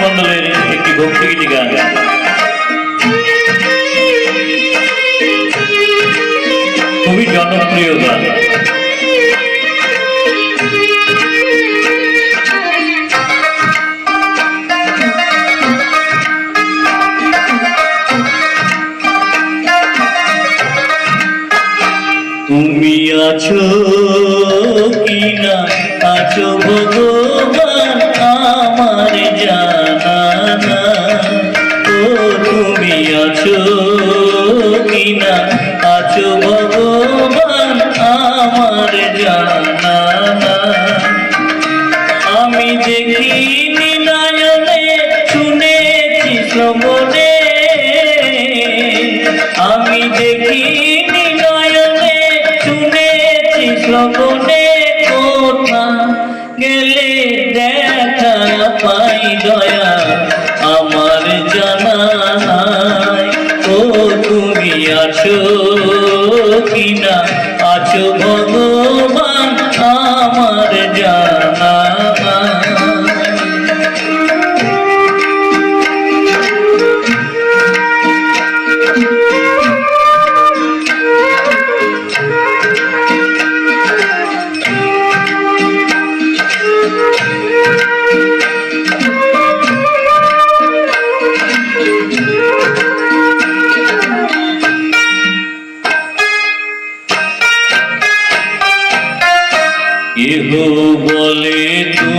মন্ডলের একটি ভক্তিগীতি গান। খুবই জনপ্রিয় গান। তুমি আছো কি না আছো ভগবান শ্রবণে আমি দেখিনি নয়নে শুনেছি শ্রবণে কোথা গেলে দেখা পাই দয়া আমার জানা। ও তুমি আছো কিনা আছো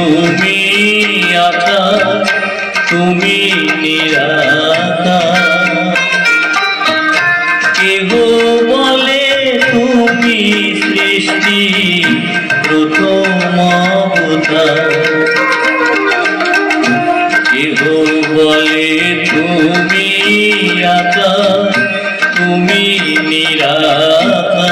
তুমি আকা তুমি নিরাকা কেহ বলে তুমি সৃষ্টি, প্রথম কেহ বলে তুমি আকা তুমি নিরাকা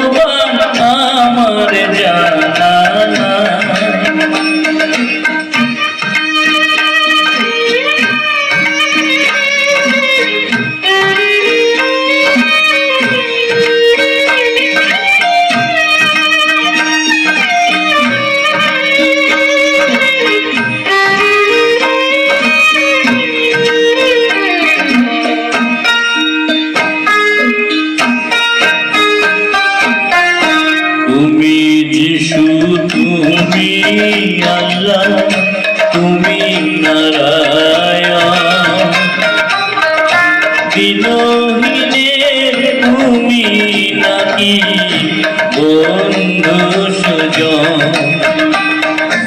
আল্লাহ তুমি নারায়ণ। দিনহীনের তুমি নাকি বন্ধু সুজন?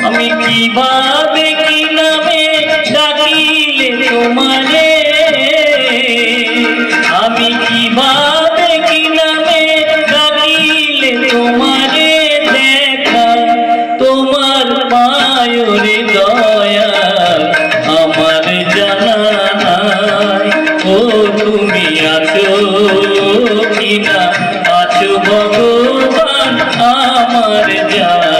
আমি কীভাবে কি নামে ডাকিলে তোমারে? আমার জানা